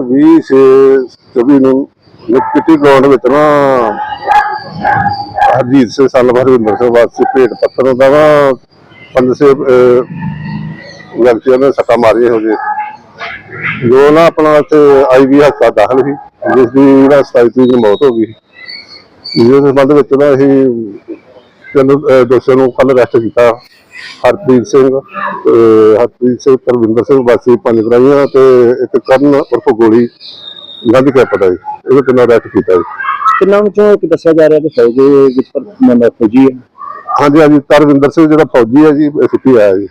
ਵੀਹ ਛੇ ਚੌਵੀ ਨੂੰ ਨਿਕਟੀ ਗਰਾਊਂਡ ਵਿੱਚ ਨਾ ਹਰਜੀਤ ਸਿੰਘ ਸਾਲ ਹਰਵਿੰਦਰ ਸਿੰਘ ਵਾਸੀ ਭੇਟ ਪੱਤਰ ਦਾ ਨਾ ਪੰਜ ਸੇ ਵਿਅਕਤੀਆਂ ਨੇ ਸੱਟਾਂ ਮਾਰੀਆਂ ਹੋ ਜੇ ਜੋ ਨਾ ਆਪਣਾ ਇੱਥੇ ਆਈਵੀ ਹਸਪਤਾਲ ਦਾਖਲ ਸੀ, ਜਿਸ ਦੀ ਨਾ 27 ਤਰੀਕ ਨੂੰ ਮੌਤ ਹੋ ਗਈ ਇਸ ਸੰਬੰਧ ਵਿੱਚ ਨਾ ਅਸੀਂ ਤਿੰਨ ਦੋਸ਼ੀਆਂ ਨੂੰ ਕੱਲ ਅਰੈਸਟ ਕੀਤਾ ਹਰਪ੍ਰੀਤ ਸਿੰਘ ਹਰਪ੍ਰੀਤ ਸਿੰਘ ਪਰਵਿੰਦਰ ਸਿੰਘ ਵਾਸੀ ਪੰਜ ਬਰਾਈਆਂ ਤੇ ਇੱਕ ਕਰਨ ਉਰਫ ਗੋਲੀ ਗੰਧ ਕੇ ਪਤਾ ਜੀ। ਇਹਨੂੰ ਕਿੰਨਾ ਅਰੈਸਟ ਕੀਤਾ ਜੀ? ਤਿੰਨਾਂ ਵਿੱਚੋਂ ਇੱਕ ਦੱਸਿਆ ਜਾ ਰਿਹਾ ਕਿ ਫੌਜੀ ਵਿੱਚ ਫੌਜੀ ਹੈ? ਹਾਂਜੀ ਹਾਂਜੀ ਤਰਵਿੰਦਰ ਸਿੰਘ ਜਿਹੜਾ ਫੌਜੀ ਹੈ ਜੀ ਸਿੱਖੀ ਆਇਆ ਜੀ।